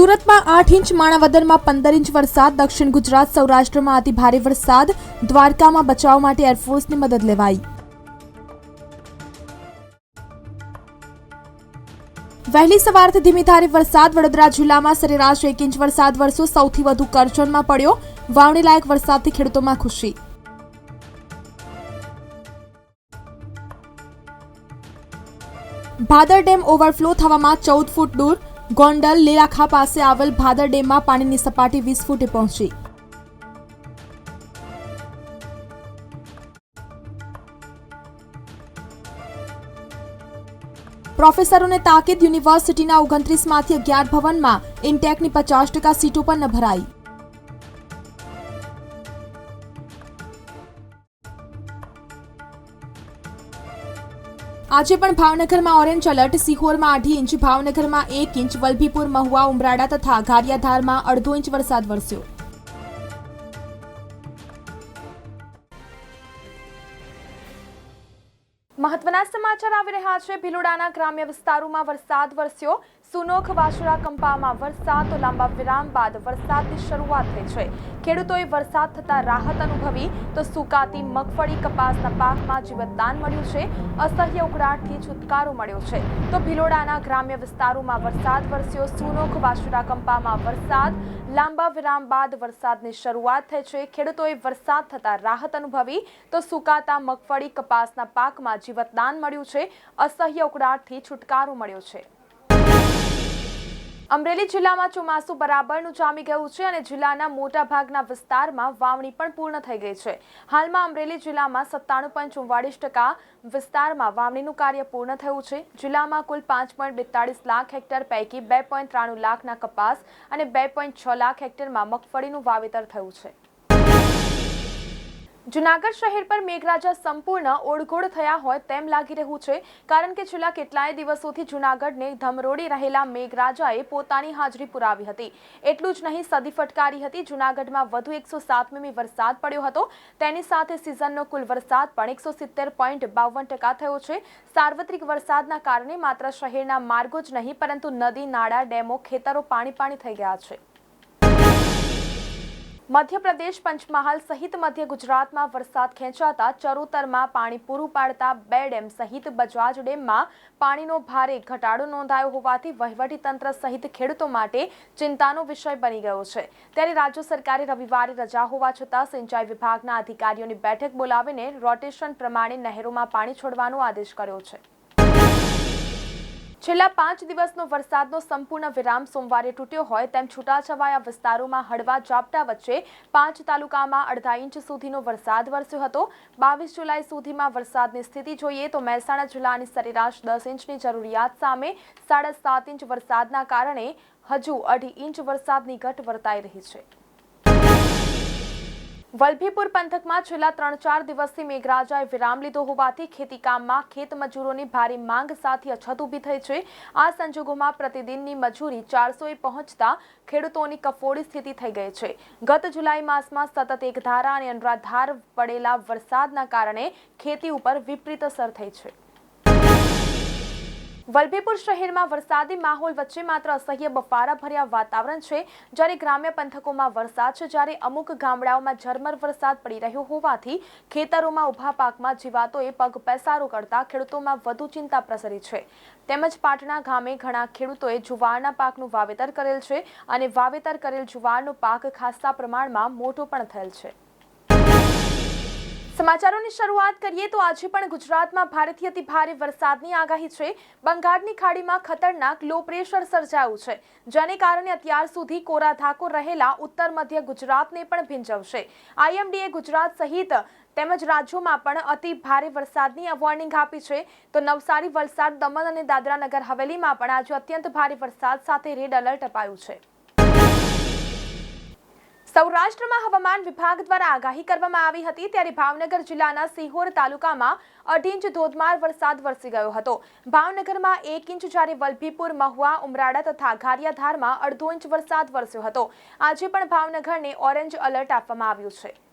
સુરતમાં આઠ ઇંચ માણાવદરમાં પંદર ઇંચ વરસાદ, દક્ષિણ ગુજરાત, સૌરાષ્ટ્રમાં અતિ ભારે વરસાદ, દ્વારકામાં બચાવ માટે એરફોર્સની મદદ લેવાઈ. વહેલી સવારથી ધીમી ધારે વરસાદ, વડોદરા જિલ્લામાં સરેરાશ એક ઇંચ વરસાદ વરસ્યો, સૌથી વધુ કરજણમાં પડ્યો, વાવણી લાયક વરસાદથી ખેડૂતોમાં ખુશી. ભાદર ડેમ ઓવરફ્લો થવામાં ચૌદ ફૂટ દૂર ગોંડલ લીલાખા પાસે આવેલ ભાદર ડેમમાં પાણીની સપાટી વીસ ફૂટે પહોંચી. પ્રોફેસરોને તાકીદ યુનિવર્સિટીના ઓગણત્રીસમાંથી અગિયાર ભવનમાં ઇન્ટેકની પચાસ ટકા સીટો પણ ન ભરાઈ. આજે પણ ભાવનગરમાં ઓરેન્જ એલર્ટ, સિહોરમાં અઢી ઇંચ, ભાવનગરમાં એક ઇંચ, વલભીપુર, મહુવા ઉમરાડા તથા ગારિયાધારમાં અડધો ઇંચ વરસાદ વરસ્યો. મહત્વના સમાચાર આવી રહ્યા છે. ભીલોડાના ગ્રામ્ય વિસ્તારોમાં વરસાદ વરસ્યો. સુનોખ વાસુરા કંપામાં વરસાદ તો લાંબા વિરામ બાદ વરસાદની શરૂઆત થઈ છે. ખેડૂતોએ વરસાદ થતાં રાહત અનુભવી તો સુકાતી મગફળી કપાસના પાકમાં જીવતદાન મળ્યું છે. અસહ્ય ઉકળાટથી છુટકારો મળ્યો છે. તો ભિલોડાના ગ્રામ્ય વિસ્તારોમાં વરસાદ વરસ્યો. સુનોખ વાસુરા કંપામાં વરસાદ લાંબા વિરામ બાદ વરસાદની શરૂઆત થઈ છે. ખેડૂતોએ વરસાદ થતાં રાહત અનુભવી તો સુકાતા મગફળી કપાસના પાકમાં જીવતદાન મળ્યું છે. અસહ્ય ઉકળાટથી છુટકારો મળ્યો છે. અમરેલી જિલ્લામાં ચોમાસું બરાબરનું જામી ગયું છે અને જિલ્લાના મોટા ભાગના વિસ્તારમાં વાવણી પણ પૂર્ણ થઈ ગઈ છે. હાલમાં અમરેલી જિલ્લામાં સત્તાણું પોઈન્ટ ચુમ્વાળીસ ટકા વિસ્તારમાં વાવણીનું કાર્ય પૂર્ણ થયું છે. જિલ્લામાં કુલ પાંચ પોઈન્ટ બેતાળીસ લાખ હેક્ટર પૈકી બે પોઈન્ટ ત્રાણું લાખના કપાસ અને બે પોઈન્ટ છ લાખ હેક્ટરમાં મગફળીનું વાવેતર થયું છે. જુનાગઢ શહેર પર મેઘરાજા સંપૂર્ણ ઓળઘોળ થયા હોય તેમ લાગી રહ્યું છે, કારણ કે છેલ્લા કેટલાય દિવસોથી જુનાગઢને ધમરોડી રહેલા મેઘરાજાએ પોતાની હાજરી પુરાવી હતી. એટલું જ નહીં, સદી ફટકારી હતી. જુનાગઢમાં વધુ એકસો સાતમી વરસાદ પડ્યો હતો. તેની સાથે સિઝનનો કુલ વરસાદ પણ એકસો સિત્તેર પોઈન્ટ બાવન ટકા થયો છે. સાર્વત્રિક વરસાદના કારણે માત્ર શહેરના માર્ગો જ નહીં, પરંતુ નદી, નાળા, ડેમો, ખેતરો પાણી પાણી થઈ ગયા છે. મધ્યપ્રદેશ પંચમહાલ સહિત મધ્ય ગુજરાતમાં વરસાદ ખેંચાતા ચરોતરમાં પાણી પૂરું પાડતા બે ડેમ સહિત બજાજ ડેમમાં પાણીનો ભારે ઘટાડો નોંધાયો હોવાથી વહીવટીતંત્ર સહિત ખેડૂતો માટે ચિંતાનો વિષય બની ગયો છે. ત્યારે રાજ્ય સરકારે રવિવારે રજા હોવા છતાં સિંચાઈ વિભાગના અધિકારીઓની બેઠક બોલાવીને રોટેશન પ્રમાણે નહેરોમાં પાણી છોડવાનો આદેશ કર્યો છે. છેલ્લા પાંચ દિવસનો વરસાદનો સંપૂર્ણ વિરામ સોમવારે તૂટ્યો હોય તેમ છૂટાછવાયા વિસ્તારોમાં હળવા ઝાપટા વચ્ચે પાંચ તાલુકામાં અડધા ઇંચ સુધીનો વરસાદ વરસ્યો હતો. બાવીસ જુલાઈ સુધીમાં વરસાદની સ્થિતિ જોઈએ તો મહેસાણા જિલ્લાની સરેરાશ દસ ઇંચની જરૂરિયાત સામે સાડા સાત ઇંચ વરસાદના કારણે હજુ અઢી ઇંચ વરસાદની ઘટ વર્તાઈ રહી છે. વલભીપુર પંથકમાં છેલ્લા ત્રણ ચાર દિવસથી મેઘરાજાએ વિરામ લીધો હોવાથી ખેતીકામમાં ખેત મજૂરોની ભારે માંગ સાથે અછત ઊભી થઈ છે. આ સંજોગોમાં પ્રતિદિનની મજૂરી ચારસોએ પહોંચતા ખેડૂતોની કફોડી સ્થિતિ થઈ ગઈ છે. ગત જુલાઈ માસમાં સતત એકધારા અને અનરાધાર પડેલા વરસાદના કારણે ખેતી ઉપર વિપરીત અસર થઈ છે. વલભીપુર શહેરમાં વરસાદી માહોલ વચ્ચે માત્ર અસહ્ય બફારા ભર્યા વાતાવરણ છે. જ્યારે ગ્રામ્ય પંથકોમાં વરસાદ છે, જ્યારે અમુક ગામડાઓમાં ઝરમર વરસાદ પડી રહ્યો હોવાથી ખેતરોમાં ઊભા પાકમાં જીવાતોએ પગ પેસારો કરતા ખેડૂતોમાં વધુ ચિંતા પ્રસરી છે. તેમજ પાટણા ગામે ઘણા ખેડૂતોએ જુવારના પાકનું વાવેતર કરેલ છે અને વાવેતર કરેલ જુવારનો પાક ખાસ્સા પ્રમાણમાં મોટો પણ થયેલ છે. સમાચારોની શરૂઆત કરીએ તો આજે પણ ગુજરાતમાં ભારેથી અતિ ભારે વરસાદની આગાહી છે. બંગાળની ખાડીમાં ખતરનાક લો પ્રેશર સર્જાયું છે, જેને કારણે અત્યાર સુધી કોરા ધાકો રહેલા ઉત્તર મધ્ય ગુજરાતને પણ ભીંજવશે. આઈએમડીએ ગુજરાત સહિત તેમજ રાજ્યોમાં પણ અતિ ભારે વરસાદની વોર્નિંગ આપી છે. તો નવસારી, વલસાડ, દમણ અને દાદરા નગર હવેલીમાં પણ આજે અત્યંત ભારે વરસાદ સાથે રેડ એલર્ટ અપાયું છે. સૌરાષ્ટ્રમાં હવામાન વિભાગ દ્વારા આગાહી કરવામાં આવી હતી ત્યારે ભાવનગર જિલ્લાના સિહોર તાલુકામાં અઢી ઇંચ ધોધમાર વરસાદ વરસી ગયો હતો. ભાવનગરમાં એક ઇંચ જ્યારે વલભીપુર, મહુવા, ઉમરાળા તથા ગારિયાધારમાં અડધો ઇંચ વરસાદ વરસ્યો હતો. આજે પણ ભાવનગરને ઓરેન્જ એલર્ટ આપવામાં આવ્યું છે.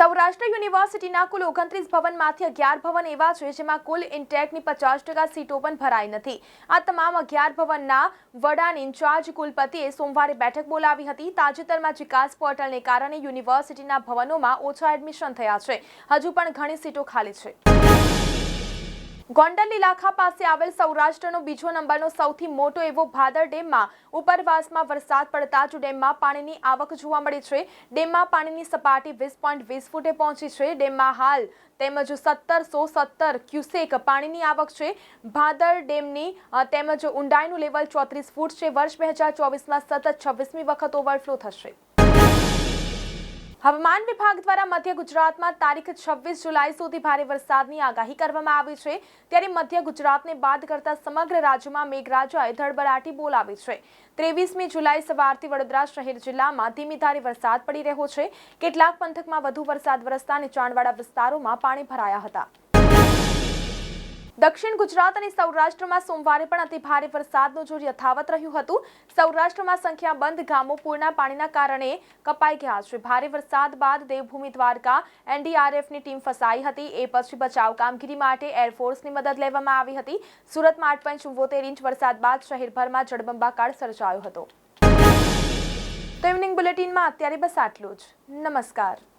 સૌરાષ્ટ્ર યુનિવર્સિટીના કુલ ઓગણત્રીસ ભવનમાંથી અગિયાર ભવન એવા છે જેમાં કુલ ઇન્ટેકની પચાસ ટકા સીટો પણ ભરાઈ નથી. આ તમામ અગિયાર ભવનના વડાની ઇન્ચાર્જ કુલપતિએ સોમવારે બેઠક બોલાવી હતી. તાજેતરમાં વિકાસ પોર્ટલને કારણે યુનિવર્સિટીના ભવનોમાં ઓછા એડમિશન થયા છે. હજુ પણ ઘણી સીટો ખાલી છે. ગોંડલ ઇલાખા પાસે આવેલ સૌરાષ્ટ્રનો બીજો નંબરનો સૌથી મોટો એવો ભાદર ડેમમાં ઉપરવાસમાં વરસાદ પડતા જ ડેમમાં પાણીની આવક જોવા મળી છે. ડેમમાં પાણીની સપાટી વીસ પોઈન્ટ વીસ ફૂટે પહોંચી છે. ડેમમાં હાલ તેમજ સત્તરસો સત્તર ક્યુસેક પાણીની આવક છે. ભાદર ડેમની તેમજ ઊંડાઈનું લેવલ ચોત્રીસ ફૂટ છે. વર્ષ બે હજાર ચોવીસમાં સતત છવ્વીસમી વખત ઓવરફ્લો થશે. હવામાન વિભાગ દ્વારા મધ્ય ગુજરાતમાં તારીખ છવ્વીસ જુલાઈ સુધી ભારે વરસાદની આગાહી કરવામાં આવી છે. ત્યારે મધ્ય ગુજરાતને બાદ કરતા સમગ્ર રાજ્યમાં મેઘરાજાએ ધડબડાટી બોલાવી છે. ત્રેવીસમી જુલાઈ સવારથી વડોદરા શહેર જિલ્લામાં ધીમી ધારે વરસાદ પડી રહ્યો છે. કેટલાક પંથકમાં વધુ વરસાદ વરસતા નીચાણવાળા વિસ્તારોમાં પાણી ભરાયા હતા. દક્ષિણ ગુજરાત અને સૌરાષ્ટ્રમાં સોમવારે પણ અતિ ભારે વરસાદનું જોર યથાવત રહ્યું હતું, સૌરાષ્ટ્રમાં સંખ્યાબંધ ગામો પૂરના પાણીના કારણે કપાઈ ગયા છે. ભારે વરસાદ બાદ દેવભૂમિ દ્વારકા, એનડીઆરએફની ટીમ ફસાઈ હતી. એ પછી બચાવ કામગીરી માટે એરફોર્સની મદદ લેવામાં આવી હતી. સુરતમાં આઠ પોઈન્ટ ચુંવોતેર ઇંચ વરસાદ બાદ શહેરભરમાં જળબંબાકાર સર્જાયો હતો. તો ઇવનિંગ બુલેટિનમાં અત્યારે બસ આટલું જ. નમસ્કાર.